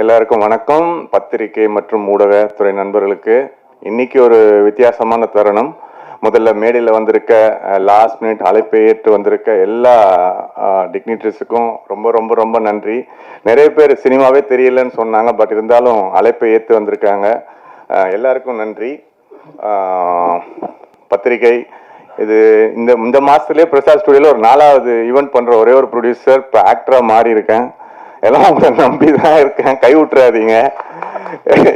எல்லாருக்கும் வணக்கம். பத்திரிகை மற்றும் ஊடகத்துறை நண்பர்களுக்கு இன்னைக்கு ஒரு வித்தியாசமான தருணம். முதல்ல மேடையில் வந்திருக்க லாஸ்ட் மினிட் அழைப்பை ஏற்று வந்திருக்க எல்லா டிக்னிட்டரிஸுக்கும் ரொம்ப ரொம்ப ரொம்ப நன்றி. நிறைய பேர் சினிமாவே தெரியலன்னு சொன்னாங்க பட் இருந்தாலும் அழைப்பை ஏற்று வந்திருக்காங்க. எல்லாருக்கும் நன்றி. பத்திரிகை இது இந்த இந்த மாதத்துலேயே பிரசாத் ஸ்டுடியோவில் ஒரு நாலாவது ஈவெண்ட் பண்ணுற ஒரே ஒரு ப்ரொடியூசர் இப்போ ஆக்டராக மாறி இருக்கேன் எல்லாம் உங்களை நம்பி தான் இருக்கேன். கை விட்டுறாதீங்க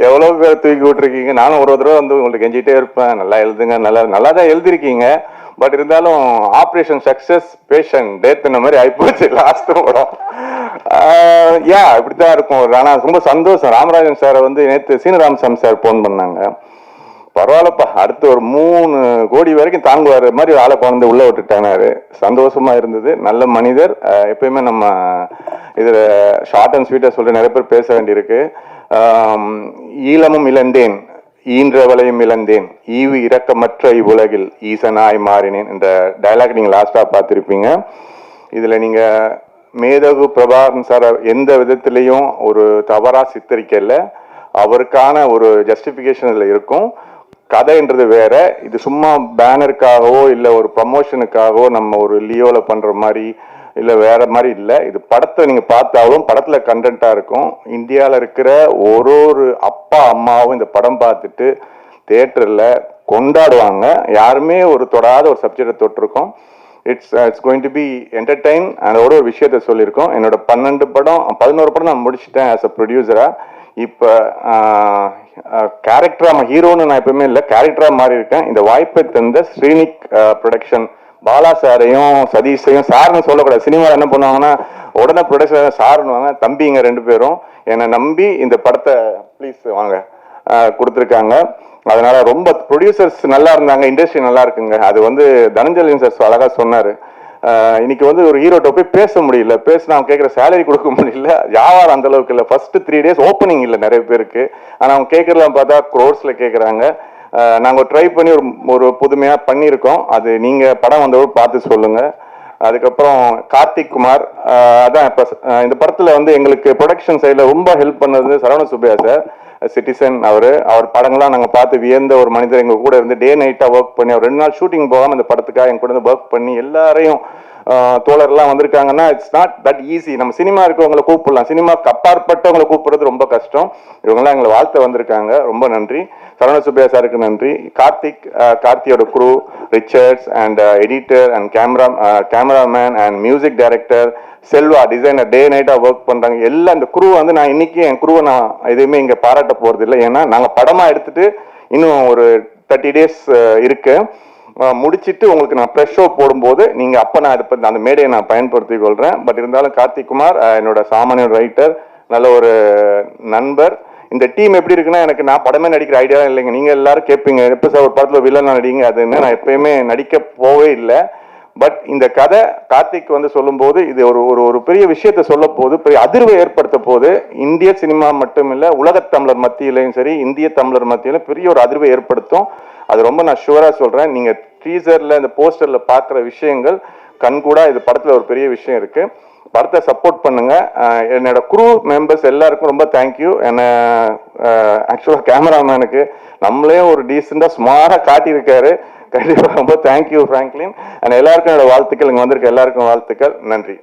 எவ்வளோ பேர் தூக்கி விட்டுருக்கீங்க நானும் ஒரு தடவை வந்து உங்களுக்கு கெஞ்சிட்டே இருப்பேன். நல்லா எழுதுங்க. நல்லா நல்லா தான் எழுதிருக்கீங்க பட் இருந்தாலும் ஆப்ரேஷன் சக்ஸஸ் பேஷண்ட் டேத் இந்த மாதிரி ஆயிப்போச்சு. லாஸ்ட் படம் யா இப்படித்தான் இருக்கும். ஆனால் ரொம்ப சந்தோஷம். ராமராஜன் சாரை வந்து நேற்று சீனராமசாமி சார் ஃபோன் பண்ணாங்க. பரவாயில்லப்பா. அடுத்து ஒரு மூணு கோடி வரைக்கும் தாங்குவார் மாதிரி ஆளை குழந்தை உள்ளே விட்டுட்டானாரு சந்தோஷமா இருந்தது. நல்ல மனிதர். எப்பயுமே நம்ம இதில் ஷார்ட் அண்ட் ஸ்வீட்டாக சொல்கிற நிறைய பேர் பேச வேண்டியிருக்கு. ஈழமும் இழந்தேன். ஈன்றவளையும் இழந்தேன். ஈவு இரக்கமற்ற இவ்வுலகில் ஈசனாய் மாறினேன் என்ற டயலாக் நீங்கள் லாஸ்ட்டாக பார்த்துருப்பீங்க. இதில் நீங்கள் மேதகு பிரபாகரன் சார் எந்த விதத்திலையும் ஒரு தவறாக சித்தரிக்கலை. அவருக்கான ஒரு ஜஸ்டிஃபிகேஷன் இதில் இருக்கும். கதைன்றது வேற. இது சும்மா பேனருக்காகவோ இல்லை ஒரு ப்ரமோஷனுக்காகவோ நம்ம ஒரு லியோவில் பண்ணுற மாதிரி இல்லை வேற மாதிரி இல்லை. இது படத்தை நீங்கள் பார்த்தாலும் படத்தில் கண்டென்ட்டாக இருக்கும். இந்தியாவில் இருக்கிற ஒரு ஒரு அப்பா அம்மாவும் இந்த படம் பார்த்துட்டு தேட்டரில் கொண்டாடுவாங்க. யாருமே ஒரு தொடாத ஒரு சப்ஜெக்டை தொட்டிருக்கோம். It's it's going to be entertain அதோட ஒரு விஷயத்த சொல்லியிருக்கோம். என்னோட பன்னெண்டு படம் பதினோரு படம் நான் முடிச்சிட்டேன் ஆஸ் அ ப்ரொடியூசராக இப்போ கேரக்டராக நம்ம ஹீரோன்னு நான் எப்பவுமே இல்லை கேரக்டராக மாறி இருக்கேன். இந்த வாய்ப்பை தந்த ஸ்ரீனிக் ப்ரொடக்ஷன் பாலா சாரையும் சதீஷையும் சார்னு சொல்லக்கூடாது. சினிமாவில் என்ன பண்ணுவாங்கன்னா உடனே ப்ரொடக்ஷன் சாருன்னுவாங்க. தம்பிங்க ரெண்டு பேரும் என்னை நம்பி இந்த படத்தை ப்ளீஸ் வாங்க கொடுத்துருக்காங்க. அதனால் அதனால ரொம்ப ப்ரொடியூசர்ஸ் நல்லா இருந்தாங்க இண்டஸ்ட்ரி நல்லா இருக்குங்க. அது வந்து தனஞ்சலின் சார் அழகாக சொன்னார். இன்னைக்கு வந்து ஒரு ஹீரோட்ட போய் பேச முடியல. பேசினா அவன் கேட்குற சேலரி கொடுக்க முடியல. வியாபாரம் அந்த அளவுக்கு இல்லை. ஃபர்ஸ்ட் த்ரீ டேஸ் ஓப்பனிங் இல்லை நிறைய பேருக்கு. ஆனால் அவங்க கேட்கறலாம் பார்த்தா க்ரோர்ஸில் கேட்குறாங்க நாங்கள் ட்ரை பண்ணி ஒரு ஒரு புதுமையாக பண்ணியிருக்கோம். அது நீங்கள் படம் வந்தவரை பார்த்து சொல்லுங்க. அதுக்கப்புறம் கார்த்திக் குமார் அதான் இப்போ இந்த படத்தில் வந்து எங்களுக்கு ப்ரொடக்ஷன் சைடில் ரொம்ப ஹெல்ப் பண்ணது சரவண சுப்பையா சார் சிட்டிசன் அவர் அவர் படங்கள்லாம் நாங்கள் பார்த்து வியந்த ஒரு மனிதர் எங்கள் கூட இருந்து டே நைட்டாக ஒர்க் பண்ணி அவர் ரெண்டு நாள் ஷூட்டிங் போகாமல் அந்த படத்துக்காக எங்க கூட இருந்து ஒர்க் பண்ணி எல்லாரையும் தோழர்லாம் வந்திருக்காங்கன்னா இட்ஸ் நாட் தட் ஈஸி நம்ம சினிமா இருக்கவங்களை கூப்பிடலாம். சினிமாவுக்கு அப்பாற்பட்டவங்களை கூப்பிடுறது ரொம்ப கஷ்டம். இவங்கெல்லாம் எங்களை வாழ்த்த வந்திருக்காங்க. ரொம்ப நன்றி. சரவண சுப்பையா சாருக்கு நன்றி. கார்த்திக் கார்த்தியோட crew Richards and editor and camera cameraman and music director Selva designer day நைட்டாக work பண்ணுறாங்க எல்லாம் இந்த குருவை வந்து நான் இன்னைக்கு என் குரூவை நான் எதுவுமே இங்கே பாராட்ட போகிறது இல்லை. ஏன்னா நாங்கள் படமாக எடுத்துட்டு இன்னும் ஒரு தேர்ட்டி டேஸ் இருக்கு. முடிச்சுட்டு முடிச்சிட்டு உங்களுக்கு நான் ப்ரெஷ் ஷோ போடும்போது நீங்கள் அப்போ நான் இதை அந்த மேடையை நான் பயன்படுத்தி கொள்கிறேன் பட் இருந்தாலும் கார்த்திக் குமார் என்னோட சாமானிய ரைட்டர் நல்ல ஒரு நண்பர். இந்த டீம் எப்படி இருக்குன்னா எனக்கு நான் படமே நடிக்கிற ஐடியா இல்லைங்க. நீங்கள் எல்லாரும் கேட்பீங்க எப்போ சார் ஒரு படத்தில் வில்லன் நடிங்க? அதுன்னு நான் எப்பயுமே நடிக்க போவே இல்லை. பட் இந்த கதை கார்த்திக் வந்து சொல்லும்போது இது ஒரு ஒரு ஒரு பெரிய விஷயத்த சொல்ல போது பெரிய அதிர்வை ஏற்படுத்த போது இந்திய சினிமா மட்டும் இல்லை உலகத் தமிழர் மத்தியிலையும் சரி இந்திய தமிழர் மத்தியிலும் பெரிய ஒரு அதிர்வை ஏற்படுத்தும். அது ரொம்ப நான் ஷுவராக சொல்கிறேன் நீங்கள் டீசரில் இந்த போஸ்டரில் பார்க்குற விஷயங்கள் கண்கூடா இது படத்தில் ஒரு பெரிய விஷயம் இருக்குது படத்தை சப்போர்ட் பண்ணுங்க. என்னோட குரூ மெம்பர்ஸ் எல்லாருக்கும் ரொம்ப தேங்க்யூ என்ன ஆக்சுவலாக கேமராமேனுக்கு நம்மளே ஒரு டீசெண்டாக சுமாராக காட்டியிருக்காரு. கண்டிப்பாக ரொம்ப தேங்க்யூ ஃப்ராங்க்லின் அண்ட் எல்லாருக்கும் என்னோட வாழ்த்துக்கள். இங்கே வந்திருக்க எல்லாருக்கும் வாழ்த்துக்கள். நன்றி.